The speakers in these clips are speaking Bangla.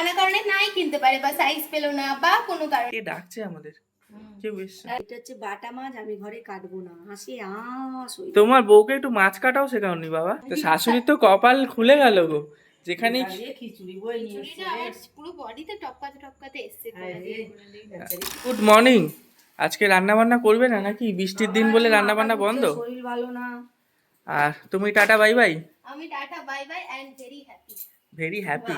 নানা কারণে নাই কিনতে পারে বা সাইজ পেল না বা কোনো কারণে। কে ডাকছে আমাদের? কেউ এসছে এটা হচ্ছে বাটা মাছ আমি ঘরে কাটবো না। হাসি আস তোমার বউকে একটু মাছ কাটাও শেখাওনি বাবা। তো শাশুড়ির তো কপাল খুলে গেল গো। যেখানে দাঁড়িয়ে খিচুড়ি বই নিয়ে চুড়িটা আমার পুরো বডিতে টপকাতে টপকাতে এসছে গুড মর্নিং আজকে রান্না বান্না করবে না নাকি? বৃষ্টির দিন বলে রান্না বান্না বন্ধ? শরীর ভালো না। আর তুমি টাটা বাই বাই। আমি tata bye bye and very happy very happy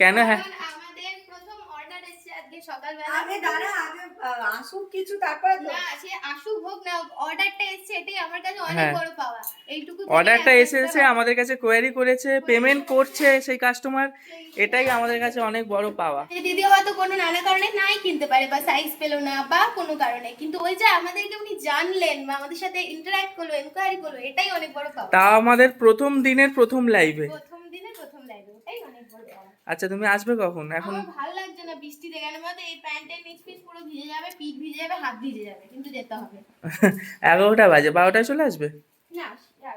কেন হ্যাঁ? আমাদের প্রথম অর্ডার এসেছে আজকে সকালবেলা। আগে দাঁড়া আগে আসুক কিছু তারপরে না সে আসুক হোক না অর্ডারটা এসেছে এটাই আমার কাছে অনেক হ্যাঁ। বড় পাওয়া। এইটুকু অর্ডারটা এসেছে আমাদের কাছে কোয়ারি করেছে পেমেন্ট করছে। সেই কাস্টমার এটাই আমাদের কাছে অনেক বড় পাওয়া। দিদি হয়তো কোনো নানা কারণে নাই কিনতে পারে বা সাইজ পেল না বা কোনো কারণে। কিন্তু ওই যে আমাদেরকে উনি জানলেন বা আমাদের সাথে ইন্টারঅ্যাক্ট করল এনকোয়ারি করল এটাই অনেক বড় পাওয়া। তাও আমাদের প্রথম দিনের প্রথম লাইভে প্রথম দিনে প্রথম আচ্ছা তুমি আসবে কখন? এখন ভালো লাগছে না বৃষ্টি দেখে। কেন বলতো এই প্যান্টের নিচ পিচ পুরো ভিজে যাবে পিঠ ভিজে যাবে হাত ভিজে যাবে কিন্তু যেতে হবে। এগারোটা বাজে বারোটায় চলে আসবে? না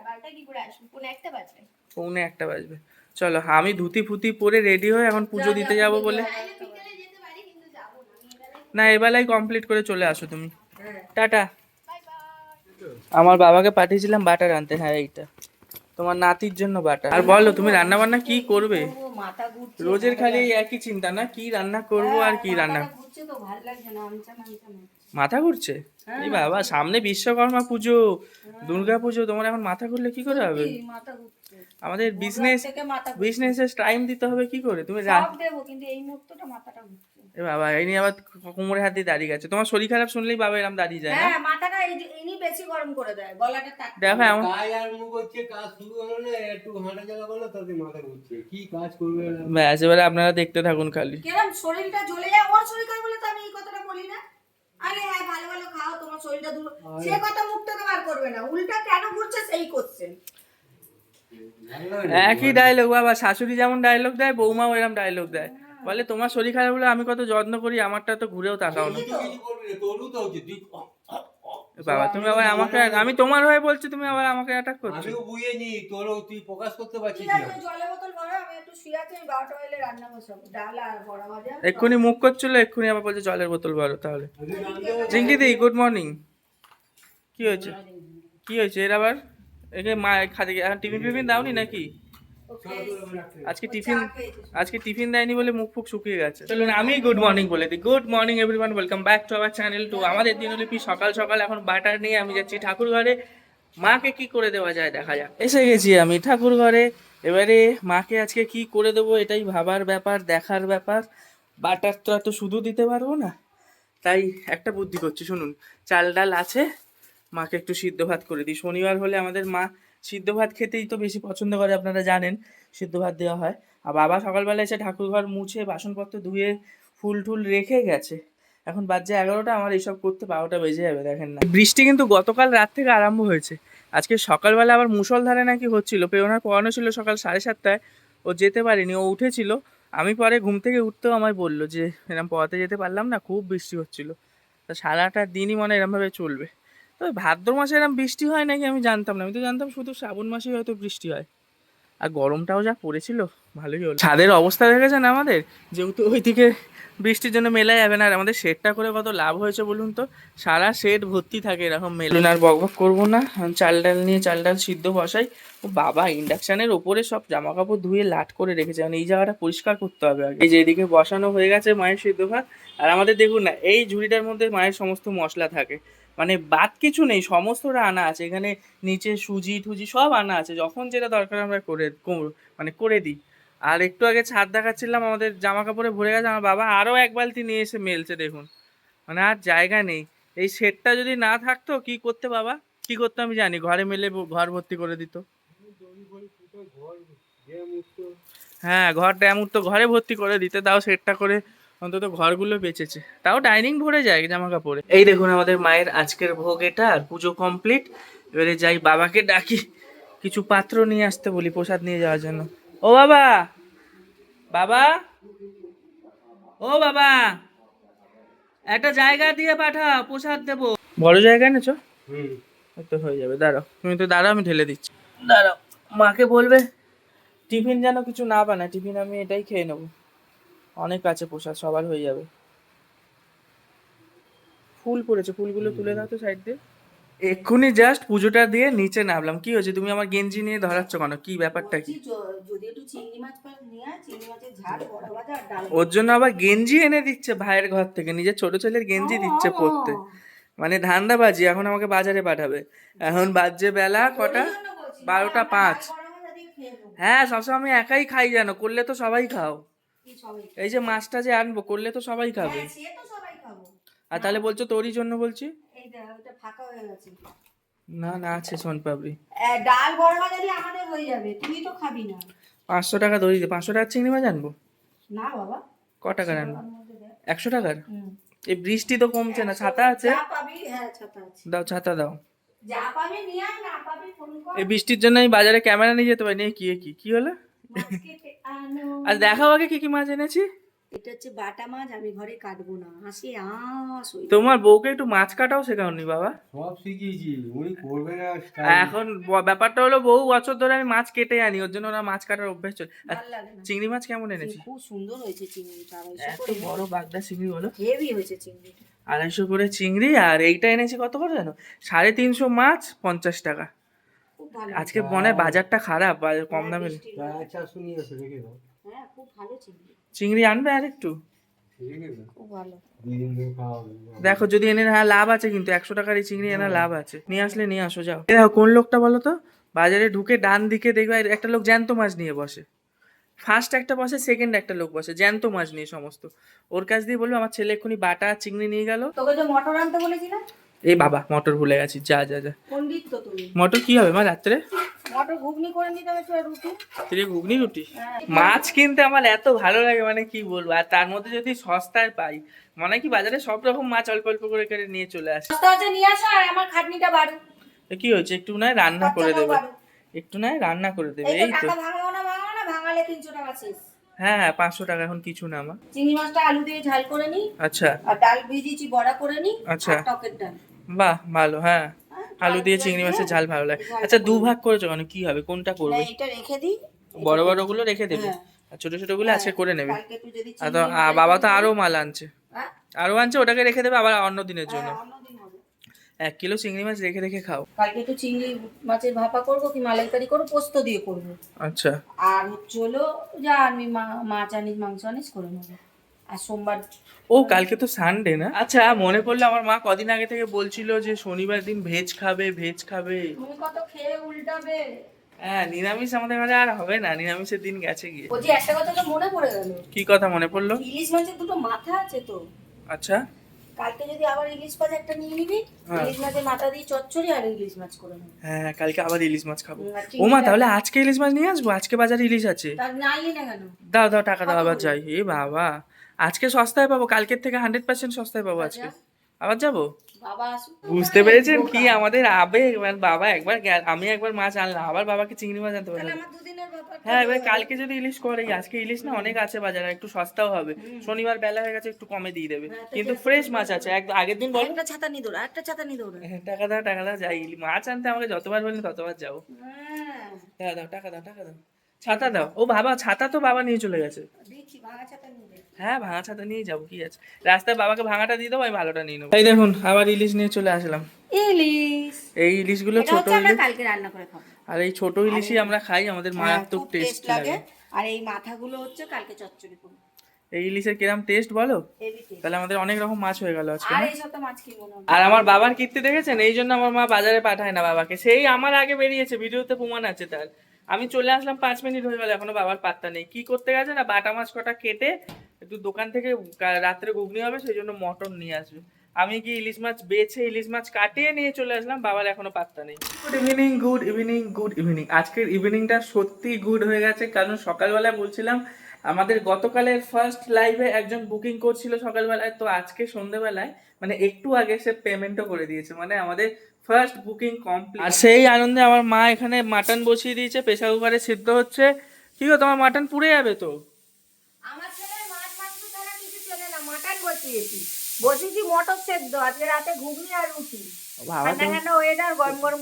বারোটা কি করে আসব? কোনো একটা বাজবে। পৌনে একটা বাজবে। চলো আমি ধুতি ফুতি পরে রেডি হয়ে এখন পুজো দিতে যাব বলে। চাইলে বিকেলে যেতে পারি কিন্তু যাব না। আমি এবেলায় কমপ্লিট করে চলে আসো তুমি। হ্যাঁ। টাটা। Bye bye. আমার বাবাকে পাঠিয়েছিলাম বাটার আনতে। হ্যাঁ এইটা। তোমার নাতির জন্য বাটা। আর বলো তুমি রান্না বান্না কি করবে? ও মাথা ঘুরছে রোজের খালি একই চিন্তা না কি রান্না করব আর কি রান্না। মাথা ঘুরছে? এই বাবা সামনে বিশ্বকর্মা পুজো দুর্গা পুজো তোমার এখন মাথা ঘুরলে কি করে হবে? আমাদের বিজনেস। বিজনেসের টাইম দিতে হবে কি করে? তুমি কিন্তু এই মুহূর্তটা মাথাটা ঘুরছে। এ বাবা এই নিয়ে আবার কোমরে হাত দিয়ে দাঁড়িয়ে গেছে। তোমার শরীর খারাপ শুনলেই বাবা এরকম দাঁড়িয়ে যায় হ্যাঁ মাথাটা এই ইনি বেশি গরম করে দেয় গলাটা দেখো এমন কাজ আর মুখ হচ্ছে কাজ শুরু হলো না একটু হাঁটা চলা করল তাদের মাথা ঘুরছে। কি কাজ করবে ব্যাস এবারে আপনারা দেখতে থাকুন খালি। কেরম শরীরটা জ্বলে যায় ওর শরীর খারাপ বলে তো আমি এই কথাটা বলি না। আরে হ্যাঁ ভালো ভালো খাও তোমার শরীরটা দূর সে কথা মুখ থেকে বার করবে না উল্টা কেন ঘুরছে সেই করছে না? একই ডায়লগ বাবা শাশুড়ি যেমন ডায়লগ দেয় বৌমাও এরকম ডায়লগ দেয়। বলে তোমার শরীর খারাপ হলে আমি কত যত্ন করি আমারটা তো ঘুরেও তাকাও না। বাবা তুমি আবার আমাকে আমি তোমার হয়ে বলছি তুমি আবার আমাকে অ্যাটাক করছ। আমিও বুঝে নি তোরও তুই প্রকাশ করতে পারছিস না জলের বোতল ভরো আমি একটু শুয়ে আছি আমি বারোটা হলে রান্না বসাবো। ডাল আর বড়া ভাজা। এক্ষুনি মুখ করছিল এক্ষুনি আবার বলছে জলের বোতল ভরো তাহলে। আমি জিঙ্কি দি গুড মর্নিং কি হয়েছে? কি হয়েছে এর আবার? একে মা খাতে এখন টিফিন ফিফিন দাওনি নাকি? আজকে টিফিন আজকে টিফিন দেয়নি বলে মুখ ফুক শুকিয়ে গেছে। চলুন আমি গুড মর্নিং বলে দিই। Good morning everyone welcome back to our channel to আমাদের দিনলিপি সকাল সকাল এখন বাটার নিয়ে আমি যাচ্ছি ঠাকুর ঘরে। মাকে কি করে দেওয়া যায় দেখা যাক। এসে গেছি আমি ঠাকুর ঘরে। এবারে মাকে আজকে কি করে দেবো এটাই ভাবার ব্যাপার দেখার ব্যাপার। বাটার তো এত শুধু দিতে পারব না। তাই একটা বুদ্ধি করছি শুনুন। চাল ডাল আছে মাকে একটু সিদ্ধ ভাত করে দিই। শনিবার হলে আমাদের মা সিদ্ধ ভাত খেতেই তো বেশি পছন্দ করে, আপনারা জানেন, সিদ্ধ ভাত দেওয়া হয়। আর বাবা সকালবেলা এসে ঠাকুরঘর মুছে বাসনপত্র ধুয়ে ফুল টুল রেখে গেছে। এখন বাজছে এগারোটা, আমার এইসব করতে বারোটা বেজে যাবে, দেখেন না। বৃষ্টি কিন্তু গতকাল রাত থেকে আরম্ভ হয়েছে। আজকে সকালবেলা আবার মুসলধারে নাকি হচ্ছিল পেওনার পড়ানো ছিল সকাল সাড়ে সাতটায়। ও যেতে পারেনি, ও উঠেছিল। আমি পরে ঘুম থেকে উঠতেও আমায় বলল যে এরকম পড়াতে যেতে পারলাম না, খুব বৃষ্টি হচ্ছিল। তা সারাটা দিনই মনে এরমভাবে চলবে। তবে ভাদ্র মাসে এরকম বৃষ্টি হয় নাকি আমি জানতাম না। আমি তো জানতাম শুধু শ্রাবণ মাসেই হয়তো বৃষ্টি হয়। আর গরমটাও যা পড়েছিল, ভালোই হলো। ছাদের অবস্থা দেখেছেন আমাদের? যেহেতু ওইদিকে বৃষ্টির জন্য মেলা যাবে না, আর আমাদের শেডটা করে কত লাভ হয়েছে বলুন তো? সারা শেড ভর্তি থাকে এরকম মেলুন আর বক বক করব না চাল ডাল নিয়ে চাল ডাল সিদ্ধ বসাই। ও বাবা, ইন্ডাকশানের ওপরে সব জামা কাপড় ধুয়ে লাট করে রেখেছে। মানে এই জায়গাটা পরিষ্কার করতে হবে আগে। এই যে এদিকে বসানো হয়ে গেছে মায়ের সিদ্ধ ভাত। আর আমাদের দেখুন না, এই ঝুড়িটার মধ্যে মায়ের সমস্ত মশলা থাকে। মানে বাদ কিছু নেই, সমস্তটা আনা আছে। এখানে নিচে সুজি টুজি সব আনা আছে। যখন যেটা দরকার আমরা করে মানে করে দিই। আর একটু আগে ছাদ দেখাচ্ছিলাম, আমাদের জামা কাপড়ে ভরে গেছে। আমার বাবা আরও এক বালতি নিয়ে এসে মেলছে, দেখুন। মানে আর জায়গা নেই। এই সেটটা যদি না থাকতো, কি করতে বাবা? কি করতে আমি জানি। ঘরে মেলে ঘর ভর্তি করে দিত। হ্যাঁ ঘর ড্যামুর তো ঘরে ভর্তি করে দিতে। তাও সেটটা করে অন্তত ঘরগুলো বেঁচেছে। তাও ডাইনিং ভরে যায় জামা কাপড়ে এই দেখুন আমাদের মায়ের আজকের ভোগ এটা আর পুজো কমপ্লিট এবারে যাই বাবাকে ডাকি। কিছু পাত্র নিয়ে আসতে বলি প্রসাদ নিয়ে যাওয়ার জন্য। ও বাবা! বাবা! ও বাবা! একটা জায়গা দিয়ে পাঠাও প্রসাদ দেবো। বড় জায়গা এনেছো? হুম। তো হয়ে যাবে দাঁড়াও। তুমি তো দাঁড়াও আমি ঢেলে দিচ্ছি। দাঁড়াও মাকে বলবে টিফিন যেন কিছু না বানায় টিফিন আমি এটাই খেয়ে নেব। অনেক আছে প্রসাদ সবার হয়ে যাবে। ফুল পড়েছে ফুলগুলো তুলে দাও তো সাইড দিয়ে। এক্ষুনি জাস্ট পুজোটা দিয়ে নিচে নামলাম। কি হয়েছে? তুমি আমার গেঞ্জি নিয়ে ধরাচ্ছ কেন? কি ব্যাপারটা কি? যদি একটু চিংড়ি মাছ নিয়ে চিংড়ি মাছের ঝাল বড় ভাজা আর ডাল ওর জন্য আবার গেঞ্জি এনে দিচ্ছে ভাইয়ের ঘর থেকে। নিজের ছোট ছেলের গেঞ্জি দিচ্ছে পরতে। মানে ধান্দাবাজি এখন আমাকে বাজারে পাঠাবে। এখন বাজছে বেলা কটা? বারোটা পাঁচ। হ্যাঁ সবসময় আমি একাই খাই জানো? করলে তো সবাই খাও। এই যে মাছটা যে আনব করলে তো সবাই খাবে। হ্যাঁ, খাব। আর তাহলে বলছো তোরই জন্য বলছি? না না আছে সোনপাপড়ি এ, ডাল বড় ভাজা দিয়ে আমাদের হয়ে যাবে তুই তো খাবি না। পাঁচশো টাকা দড়ি দিয়ে পাঁচশো টাকা চিংড়ি মাছ আনব? না বাবা। ক টাকার আনব। একশো টাকার? এই বৃষ্টি তো কমছে না ছাতা আছে? যা পাবি? হ্যাঁ ছাতা আছে। দাও ছাতা দাও। যা পাবি নিয়ে আয় না পাবি ফোন কর। এই বৃষ্টির জন্য আমি বাজারে ক্যামেরা নিয়ে যেতে পারি কি কি? কি হলো? আর দেখাও আগে কি কি মাছ এনেছি। এটা হচ্ছে বাটা মাছ আমি ঘরে কাটবো না। হাসি আস তোমার বউকে একটু মাছ কাটাও শেখাওনি বাবা। সব শিখিয়েছি উনি করবে না এখন ব্যাপারটা হলো বহু বছর ধরে আমি মাছ কেটে আনি ওর জন্য ওরা মাছ কাটার অভ্যেস চলে চিংড়ি মাছ কেমন এনেছি? খুব সুন্দর হয়েছে চিংড়িটা এত বড় বাগদা চিংড়ি বলো। হেভি হয়েছে চিংড়িটা। আড়াইশো করে চিংড়ি আর এইটা এনেছি কত করে জানো? সাড়ে তিনশো মাছ পঞ্চাশ টাকা। খুব ভালো আজকে মনে হয় বাজারটা খারাপ বাজার কম দামে। আচ্ছা শুনিয়ে এসে রেখে হ্যাঁ খুব ভালো চিংড়ি। চিংড়ি আনবে আর একটু দেখো যদি এনে হ্যাঁ লাভ আছে কিন্তু একশো টাকার এই চিংড়ি এনে লাভ আছে। নিয়ে আসলে নিয়ে আসো যাও। দেখো কোন লোকটা বলো তো? বাজারে ঢুকে ডান দিকে দেখবে একটা লোক জ্যান্ত মাছ নিয়ে বসে। ফার্স্ট একটা বসে সেকেন্ড একটা লোক বসে। জ্যান্ত মাছ নিয়ে সমস্ত। ওর কাছ দিয়ে বলব আমার ছেলে এক্ষুনি বাটা আর চিংড়ি নিয়ে গেল। তোকে যে মটর আনতে বলেছিলাম এই বাবা মটর ভুলে গেছি যা যা যা। পন্ডিত তো তুমি। মটর কি হবে মা রাত্রে? মটর ঘুগনি করে নিতে হবে তো রুটি? তুই ঘুগনি রুটি? হ্যাঁ। মাছ কিনতে আমার এত ভালো লাগে মানে কি বলব? আর তার মধ্যে যদি সস্তায় পাই মানে কি বাজারে সব রকম মাছ অল্প অল্প করে কেটে নিয়ে চলে আসে। সস্তা আছে নিয়ে আসো আর আমার খাটনিটা বাড়ু। কি হয়েছে? একটু নয় রান্না করে দেবে। একটু নয় রান্না করে দেবে এই তো এই তো। টাকা ভাঙাও না ভাঙাও না ভাঙালে তিনশো টাকা শেষ। হ্যাঁ হ্যাঁ পাঁচশো টাকা এখন কিছু না আমার চিংড়ি মাছটা আলু দিয়ে ঝাল করে নি। আচ্ছা। আর ডাল ভিজিয়েছি বড়া করে নি। আচ্ছা। টকের ডাল। বাহ ভালো হ্যাঁ। হ্যাঁ, আলু দিয়ে চিংড়ি মাছের ঝাল ভালো লাগে। আচ্ছা দু ভাগ করেছ কেন কি হবে কোনটা করবে? এটা রেখে দিই। বড় বড়গুলো রেখে দেবে? হ্যাঁ। আর ছোট ছোটগুলো আজকে করে নেবে। আর তো বাবা তো আরও মাল আনছে। হ্যাঁ? আরও আনছে ওটাকে রেখে দেবে আবার অন্য দিনের জন্য। হ্যাঁ। এক কিলো চিংড়ি মাছ রেখে রেখে খাও। কালকে একটু চিংড়ি মাছের ভাপা করব কি মালাইকারি করব পোস্ত দিয়ে করব। আচ্ছা। আর হচ্ছে হলো যা আমি মাছ আনিস মাংস আনিস করে নেব। আর সোমবার ও কালকে তো সানডে না? আচ্ছা মনে পড়ল আমার মা কদিন আগে থেকে বলছিল যে শনিবার দিন ভেজ খাবে ভেজ খাবে। তুমি কত খেয়ে উল্টাবে? হ্যাঁ নিরামিষ আমাদের ঘরে আর হবে না নিরামিষের দিন গেছে গিয়ে। বলছি একটা কথা তো মনে পড়ে গেল। কি কথা মনে পড়ল? ইলিশ মাছের দুটো মাথা আছে তো। আচ্ছা। কালকে যদি আবার ইলিশ মাছ একটা নিয়ে নিবি হ্যাঁ। ইলিশ মাছের মাথা দিয়ে চচ্চড়ি আর ইলিশ মাছ করে নেব। হ্যাঁ কালকে আবার ইলিশ মাছ খাব। ও মা তাহলে আজকে ইলিশ মাছ নিয়ে আসব? আজকে বাজারে ইলিশ আছে? তার নাইলি না কেন? দাও দাও টাকা দাও আবার যাই। এ বাবা। আজকে সস্তায় পাবো কালকের থেকে হান্ড্রেড পার্সেন্ট সস্তায় পাবো আজকে। আবার যাব? বাবা বুঝতে পেরেছেন কি আমাদের আবেগ? মানে বাবা একবার আমি একবার মাছ আনলাম আবার বাবাকে চিংড়ি মাছ আনতে পারলাম হ্যাঁ এবার কালকে যদি ইলিশ করে আজকে ইলিশ না অনেক আছে বাজারে একটু সস্তাও হবে। শনিবার বেলা হয়ে গেছে একটু কমে দিয়ে দেবে। হ্যাঁ, কিন্তু ফ্রেশ মাছ আছে একদম আগের দিন বলো। একটা ছাতা নিয়ে দৌড়া একটা ছাতা নিয়ে দৌড়া। হ্যাঁ, টাকা দাও টাকা দাও যাই। মাছ আনতে আমাকে যতবার বললে ততবার যাও। হ্যাঁ। দাও দাও টাকা দাও টাকা দাও। ছাতা দাও। ও বাবা ছাতা তো বাবা নিয়ে চলে গেছে। ভাঙা ছাতা নিয়ে। হ্যাঁ ভাঙা ছাতা নিয়ে যাব কি আছে? রাস্তায় বাবাকে ভাঙাটা দিয়ে দেবো আমি ভালোটা নিয়ে নেব। এই দেখুন আবার ইলিশ নিয়ে চলে আসলাম। ইলিশ। এই ইলিশগুলো ছোট ইলিশ। কালকে রান্না করে খাব। আর এই ছোট ইলিশই আমরা খাই আমাদের হ্যাঁ, মারাত্মক টেস্ট লাগে। আর এই মাথাগুলো হচ্ছে কালকে চচ্চড়ি করব। এই ইলিশের কিরম টেস্ট বলো? তাহলে আমাদের অনেক রকম মাছ হয়ে গেল আজকে আর না? এই সব তো মাছ আর আমার বাবার কীর্তি দেখেছেন? এই জন্য আমার মা বাজারে পাঠায় না বাবাকে। সেই আমার আগে বেরিয়েছে ভিডিওতে প্রমাণ আছে তার। আমি চলে আসলাম পাঁচ মিনিট হয়ে গেল এখনও বাবার পাত্তা নেই। কি করতে গেছে না বাটা মাছ কটা কেটে একটু দোকান থেকে রাত্রে ঘুগনি হবে সেই জন্য মটন নিয়ে আসবে। আমি কি ইলিশ মাছ বেছে ইলিশ মাছ কাটিয়ে নিয়ে চলে আসলাম? বাবার এখনও পাত্তা নেই। Good evening good evening good evening আজকের ইভিনিংটা সত্যি গুড হয়ে গেছে কারণ সকালবেলায় বলছিলাম আমাদের গতকালের ফার্স্ট লাইভে একজন বুকিং করছিল সকালবেলায় তো আজকে সন্ধ্যেবেলায় মানে একটু আগে সে পেমেন্টও করে দিয়েছে। মানে আমাদের ফার্স্ট বুকিং কমপ্লিট আর সেই আনন্দে আমার মা এখানে মাটন বসিয়ে দিয়েছে প্রেসার কুকারে সিদ্ধ হচ্ছে। কি গো তোমার মাটন পুড়ে যাবে তো? বসিয়েছি বসিয়েছি মটর সেদ্ধ আজকে রাতে ঘুগনি আর রুটি।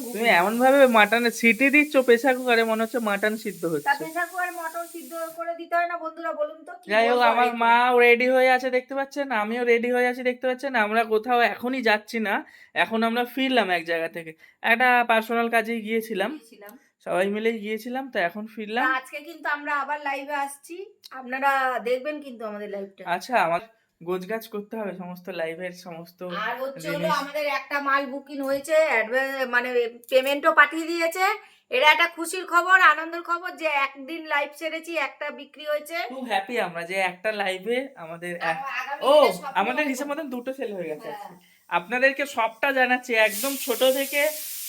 তুমি- এমন ভাবে মাটনে সিটি দিচ্ছ প্রেসার কুকারে মনে হচ্ছে মাটন সিদ্ধ হচ্ছে। প্রেসার কুকারে মটন সিদ্ধ করে দিতে হয় না বন্ধুরা বলুন তো যাই হোক আমার মা রেডি হয়ে আছে দেখতে পাচ্ছেন? আমিও রেডি হয়ে আছি দেখতে পাচ্ছেন? আমরা কোথাও এখনই যাচ্ছি না এখন আমরা ফিরলাম এক জায়গা থেকে। একটা পার্সোনাল কাজে গিয়েছিলাম। গিয়েছিলাম। সবাই মিলে গিয়েছিলাম তো এখন ফিরলাম। আজকে কিন্তু আমরা আবার লাইভে আসছি। আপনারা দেখবেন কিন্তু আমাদের লাইভটা আচ্ছা আমার গোছগাছ করতে হবে সমস্ত লাইভের সমস্ত আর হচ্ছে হলো আমাদের একটা মাল বুকিং হয়েছে মানে পেমেন্টও পাঠিয়ে দিয়েছে। এটা একটা খুশির খবর আনন্দের খবর যে একদিন লাইভ ছেড়েছি একটা বিক্রি হয়েছে। খুব হ্যাপি আমরা যে একটা লাইভে আমাদের ও আমাদের। হিসাব মতন দুটো সেল হয়ে গেছে হ্যাঁ। আপনাদেরকে সবটা জানাচ্ছি একদম ছোট থেকে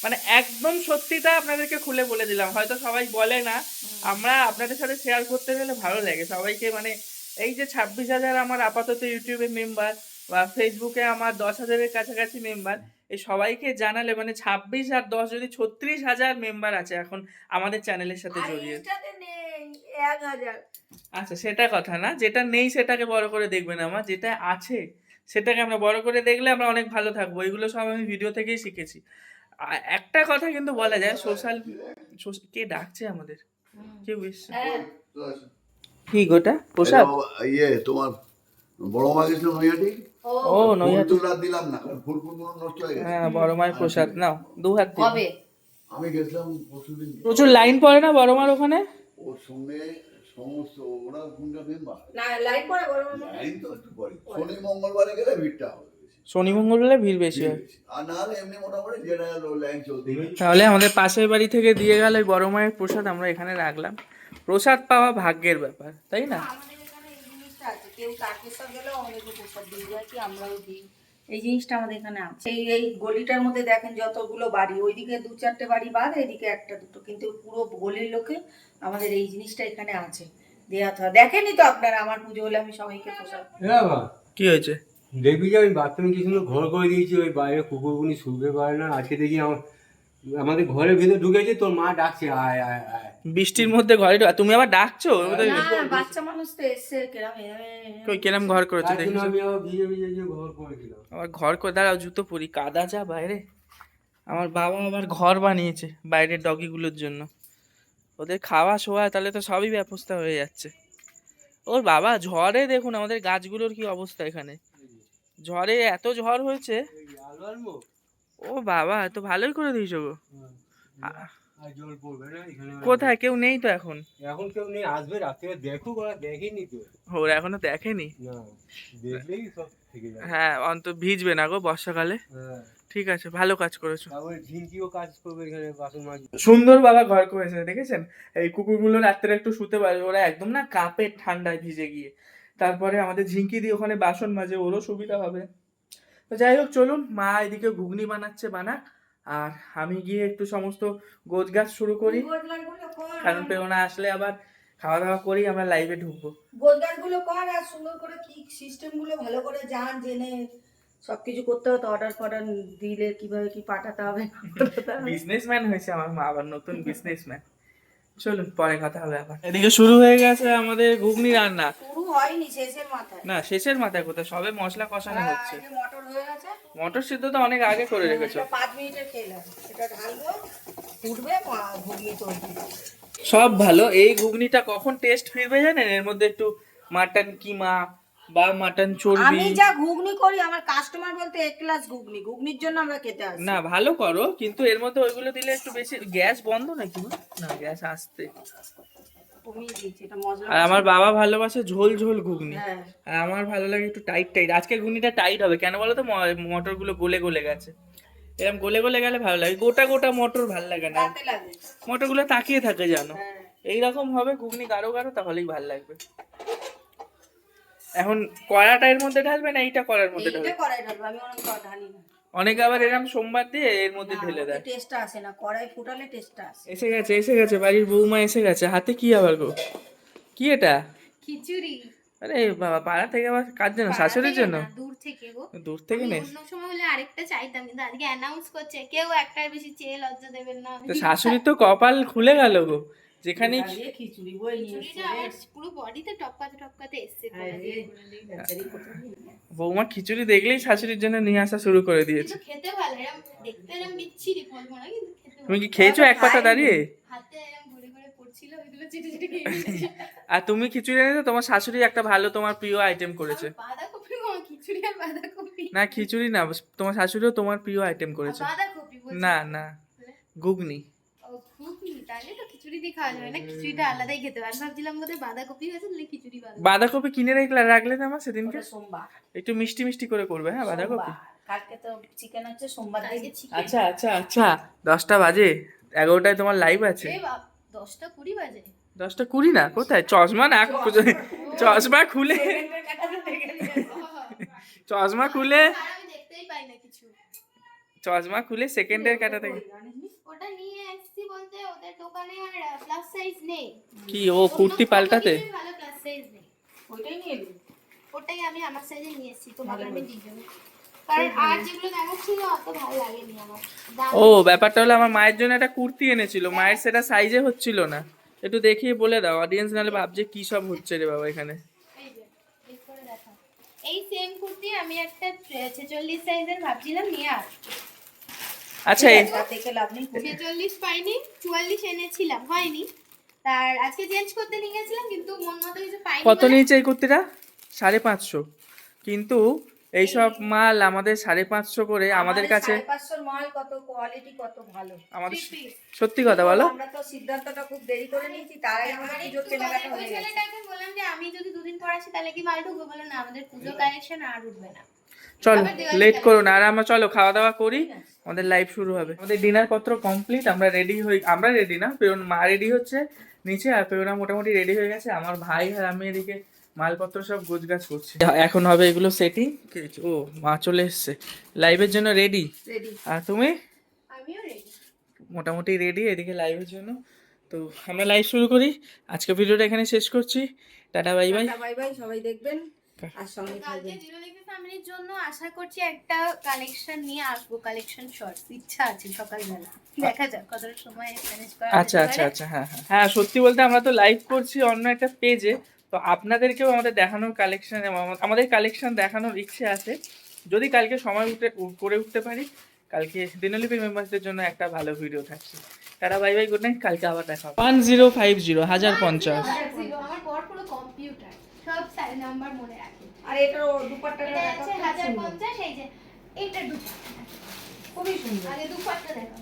মানে একদম সত্যিটা আপনাদেরকে খুলে বলে দিলাম। হয়তো সবাই বলে না। আমরা আপনাদের সাথে শেয়ার করতে গেলে ভালো লাগে। সবাইকে মানে এই যে ছাব্বিশ হাজার আমার আপাতত ইউটিউবে মেম্বার বা ফেসবুকে আমার দশ হাজারের কাছাকাছি মেম্বার এই সবাইকে জানালে মানে ছাব্বিশ আর দশ যদি ছত্রিশ হাজার মেম্বার আছে এখন আমাদের চ্যানেলের সাথে জড়িয়ে। এক হাজার। আচ্ছা সেটা কথা না যেটা নেই সেটাকে বড় করে দেখবেন আমার যেটা আছে সেটাকে আমরা বড় করে দেখলে আমরা অনেক ভালো থাকব এগুলো সব আমি ভিডিও থেকেই শিখেছি। একটা কথা কিন্তু বলা যায় সোশ্যাল কে ডাকছে আমাদের? কেউ এসছে? হ্যাঁ। কি গোটা? প্রসাদ ইয়ে তোমার বড় মা গেছিল নৈহাটি? ও। নৈহাটি। দিলাম না ফুল ফুল নষ্ট হয়ে গেছে। হ্যাঁ বড় মায়ের প্রসাদ নাও দু হাত। কবে? আমি গেছিলাম পরশুদিন। প্রচুর লাইন পড়ে না বড় মার ওখানে? ওর সঙ্গে সমস্ত ওরা কোনটা মেম্বার না লাইভ পরে গরম লাইন তো একটু পরে শনি মঙ্গলবারে গেলে ভিড়টা হবে শনি মঙ্গলবারে ভিড় বেশি ভিড় হয়? লাইন তাহলে আমাদের পাশের বাড়ি থেকে দিয়ে গেল ওই বড় মায়ের প্রসাদ আমরা এখানে রাখলাম। প্রসাদ পাওয়া ভাগ্যের ব্যাপার তাই না? এই জিনিসটা আছে। কেউ তারকেশ্বর গেলেও অনেকে প্রসাদ দিয়ে আমরাও দিই। এই জিনিসটা আমাদের এখানে আছে। এই এই গলিটার মধ্যে দেখেন যতগুলো বাড়ি ওইদিকে দু চারটে বাড়ি বাদ এইদিকে একটা দুটো। কিন্তু পুরো গলির লোকে আমাদের এই জিনিসটা এখানে আছে। দেয়া তো দেখেনি তো আপনারা আমার পুজো হলে আমি সবাইকে প্রসাদ হ্যাঁ কি হয়েছে? দেখবি যে আমি বাথরুমে কি সুন্দর ঘর করে দিয়েছি ওই বাইরে কুকুরগুনি শুতে পারে না আজকে দেখি আমার আমাদের ঘরের ভিতরে ঢুকেছে তোর মা ডাকছে আয় আয় আয়। বৃষ্টির মধ্যে ঘরে ঢোকা- তুমি আবার ডাকছো? না বাচ্চা মানুষ তো এসছে কেরাম কই কেরাম ঘর করেছ জন্য আমি আবার ভিজে ভিজে যে ঘর করেছিলাম। আবার ঘর করে দাঁড়াও জুতো পরি কাদা যা বাইরে। আমার বাবা আবার ঘর বানিয়েছে বাইরের ডগিগুলোর জন্য। ওদের খাওয়া শোয়া তাহলে তো সবই ব্যবস্থা হয়ে যাচ্ছে। ওর বাবা ঝড়ে দেখুন আমাদের গাছগুলোর কি অবস্থা এখানে। ঝড়ে এত ঝড় হয়েছে। আলু আনব ও বাবা তো ভালোই করে দিয়েছ গো। হ্যাঁ। আর জল পড়বে না এখানে কোথায়? কেউ নেই তো এখন? এখন কেউ নেই আসবে রাত্রে দেখুক ওরা দেখেনি তো। ওরা এখনও দেখেনি? দেখলেই সব হ্যাঁ অন্ত ভিজবে না গো বর্ষাকালে। হ্যাঁ। ঠিক আছে ভালো কাজ করেছ। কাজ করবে এখানে বাসন সুন্দর বাবা ঘর করেছে দেখেছেন? এই কুকুরগুলো রাত্রে একটু শুতে পারে ওরা একদম না কাপের ঠান্ডায় ভিজে গিয়ে। তারপরে আমাদের ঝিঙ্কি দিয়ে ওখানে বাসন মাজে ওরও সুবিধা হবে। তো যাই হোক চলুন মা এদিকে ঘুগনি বানাচ্ছে বানাক। আর আমি গিয়ে একটু সমস্ত গোছ গাছ শুরু করি। কারণ প্রেরণা আসলে আবার খাওয়া দাওয়া করি আমরা লাইভে ঢুকবো। গোলগালগুলো কর আর সুন্দর করে কি সিস্টেমগুলো ভালো করে জান জেনে সবকিছু করতে হবে তো অর্ডার ফর্ডার দিলে কীভাবে কি পাঠাতে হবে। বিজনেসম্যান হয়েছে আমার মা আবার নতুন বিজনেসম্যান চলুন পরে কথা হবে আবার। এদিকে শুরু হয়ে গেছে আমাদের ঘুগনি রান্না। শুরু হয়নি শেষের মাথায়। না শেষের মাথায় কোথায়? সবে মশলা কষানো হ্যাঁ, হচ্ছে। মটর হয়ে গেছে। মটর সিদ্ধ তো অনেক আগে করে রেখেছো। 5 মিনিটে খেলাম এটা ঢালবো ফুটবে ঘুগনি তৈরি। সব ভালো। এই ঘুগনিটা কখন টেস্ট ফিরবে জানেন এর মধ্যে একটু মাটন কিমা বা মাটন চর্বি। আমি যা ঘুগনি করি আমার কাস্টমার বলতে এক ক্লাস ঘুগনি। ঘুগনির জন্য আমরা খেতে আসি। না ভালো করো কিন্তু এর মধ্যে ওইগুলো দিলে একটু বেশি গ্যাস বন্ধ নাকি না গ্যাস আসতে। আর আমার বাবা ভালোবাসে ঝোল ঝোল ঘুগনি। হ্যাঁ। আর আমার ভালো লাগে একটু টাইট টাইট আজকে ঘুগনিটা টাইট হবে। কেন বলো তো? মটরগুলো গলে গলে গেছে। এরকম গলে গলে গেলে ভালো লাগে। গোটা গোটা মটর ভালো লাগে না। মটরগুলো তাকিয়ে থাকে জানো হ্যাঁ। এইরকম হবে ঘুগনি গাঢ় গাঢ় তাহলেই ভালো লাগবে। এখন কড়াটা এর মধ্যে ঢালবে না এইটা কড়ার মধ্যে ঢালবে? এইটা কড়াই ঢালবো আমি অনেক কড়া ঢালি না। অনেকে আবার এরকম সোমবার দিয়ে এর মধ্যে ঢেলে দেয়। টেস্টটা আসে না কড়াই ফুটালে টেস্টটা আসে। এসে গেছে এসে গেছে বাড়ির বৌমা এসে গেছে। হাতে কি আবার গো? কি এটা? খিচুড়ি। আরে বাবা পাড়া থেকে আবার কার জন্য? শাশুড়ির জন্য? দূর থেকে গো। দূর থেকে নেস অন্য সময় হলে আরেকটা চাইতাম কিন্তু আজকে অ্যানাউন্স করছে কেউ একটার বেশি চেয়ে লজ্জা দেবেন না। তো শাশুড়ির তো কপাল খুলে গেল গো। যেখানেই ওটা খিচুড়ি বই পুরো বডিতে টপকাতে টপকাতে এসছে? বৌমা খিচুড়ি দেখলেই শাশুড়ির জন্য নিয়ে আসা শুরু করে দিয়েছে। খেতে ভালো দেখতে এরম বিচ্ছিরি বলব না কিন্তু তুমি কি খেয়েছো এক পাতা দাঁড়িয়ে? হাতে। আর তুমি খিচুড়ি এনেছো? তোমার শাশুড়ি একটা ভালো তোমার প্রিয় আইটেম করেছে। না খিচুড়ি না তোমার শাশুড়িও তোমার প্রিয় আইটেম করেছে। না না ঘুগনি, তাহলে তো খিচুড়ি দিয়ে খাওয়া যাবে না। খিচুড়িটা আলাদাই খেতে হবে। আমি ভাবছিলাম বোধহয় বাঁধাকপি হয়েছে তাহলে খিচুড়ি বাঁধাকপি। বাঁধাকপি কিনে রাখলে রাখলে না আমার সেদিনকে? সোমবার। একটু মিষ্টি মিষ্টি করে করবে হ্যাঁ বাঁধাকপি? কালকে তো চিকেন হচ্ছে সোমবার দিয়ে আচ্ছা আচ্ছা আচ্ছা। দশটা বাজে এগারোটায় তোমার লাইভ আছে। দশটা কুড়ি বাজে। দশটা কুড়ি না কোথায়? চশমা না চশমা। খুলে চশমা খুলে আমি দেখতেই পাই না কিছু। চশমা খুলে সেকেন্ডের কাটা থেকে। ওটা নিয়ে এসেছি বলতে ওদের দোকানে আর প্লাস সাইজ নেই। কি ও কুর্তি পাল্টাতে? ভালো প্লাস সাইজ নেই। ওইটাই নিয়ে এলি? ওটাই আমি আমার সাইজে নিয়ে এসেছি তোমাকে আমি দিয়ে দেবো কারণ আর যেগুলো দেখাচ্ছিল অত ভালো লাগেনি আমার। ও ব্যাপারটা হলো আমার মায়ের জন্য একটা কুর্তি এনেছিল। মায়ের সেটা সাইজে হচ্ছিল না। একটু দেখিয়ে বলে দাও অডিয়েন্স নাহলে ভাবছে কি সব হচ্ছে রে বাবা এখানে। এই সেম কুর্তি আমি একটা ছেচল্লিশ সাইজের ভাবছিলাম নিয়ে আসব আচ্ছা দেখে লাভ নেই। ছেচল্লিশ পাইনি চুয়াল্লিশ এনেছিলাম হয়নি। তার আজকে চেঞ্জ করতে নিয়ে গেছিলাম কিন্তু মন মতো কিছু পাইনি কত নিয়েছে এই কুর্তিটা? সাড়ে পাঁচশো। কিন্তু এইসব মাল আমাদের সাড়ে পাঁচশো করে আমাদের কাছে মাল কত কোয়ালিটি কত ভালো। আমাদের সত্যি কথা বলো। আমরা তো সিদ্ধান্তটা খুব দেরি করে নিয়েছি তার আগে আমাদের পুজোর কেনাকাটা হয়ে গেছে। বললাম যে আমি যদি দুদিন পর আসি তাহলে কি মাল ঢুকবে? বলে না আমাদের পুজো কালেকশন আর উঠবে না। চলো লেট করো না। আর আমরা চলো খাওয়া দাওয়া করি আমাদের লাইভ শুরু হবে। আমাদের ডিনার পত্র কমপ্লিট আমরা রেডি হই আমরা রেডি না পেরন মা রেডি হচ্ছে নিচে আর পেরোনা মোটামুটি রেডি হয়ে গেছে। আমার ভাই আর আমি এদিকে মালপত্র সব গোছগাছ করছি। এখন হবে এগুলো সেটিং ও মা চলে এসছে। লাইভের জন্য রেডি রেডি আর তুমি? মোটামুটি রেডি এদিকে লাইভের জন্য। তো আমরা লাইভ শুরু করি। আজকে ভিডিওটা এখানে শেষ করছি। Tata bye bye bye bye সবাই দেখবেন। আর সঙ্গে থাকবেন। ফ্যামিলির জন্য আশা করছি একটা কালেকশন নিয়ে আসব কালেকশন শর্টস ইচ্ছা আছে সকালবেলা। দেখা যাক কতটা সময় ম্যানেজ করা আচ্ছা আচ্ছা আচ্ছা হ্যাঁ হ্যাঁ। হ্যাঁ সত্যি বলতে আমরা তো লাইভ করছি অন্য একটা পেজে তো আপনাদেরকেও আমাদের দেখানোর কালেকশন আমাদের কালেকশন দেখানোর ইচ্ছে আছে। যদি কালকে সময় উঠে করে উঠতে পারি কালকে দিনলিপি মেম্বারসদের জন্য একটা ভালো ভিডিও থাকছে। তারা বাই বাই গুড নাইট কালকে আবার দেখা ওয়ান জিরো ফাইভ জিরো হাজার পঞ্চাশ। Zero, আমার পুরো কম্পিউটার সব সাইড নাম্বার মনে রাখে। আর এটার দুপাট্টা এটা দেখা হচ্ছে হাজার পঞ্চাশ এই যে এইটা দুপাট্টা খুবই সুন্দর। আগে দুপাট্টা দেখা।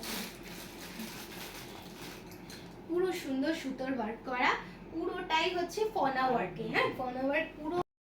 পুরো সুন্দর সুতোর ওয়ার্ক করা। পুরোটাই হচ্ছে ফনা ওয়ার্কে হ্যাঁ? ফনা ওয়ার্ক পুরো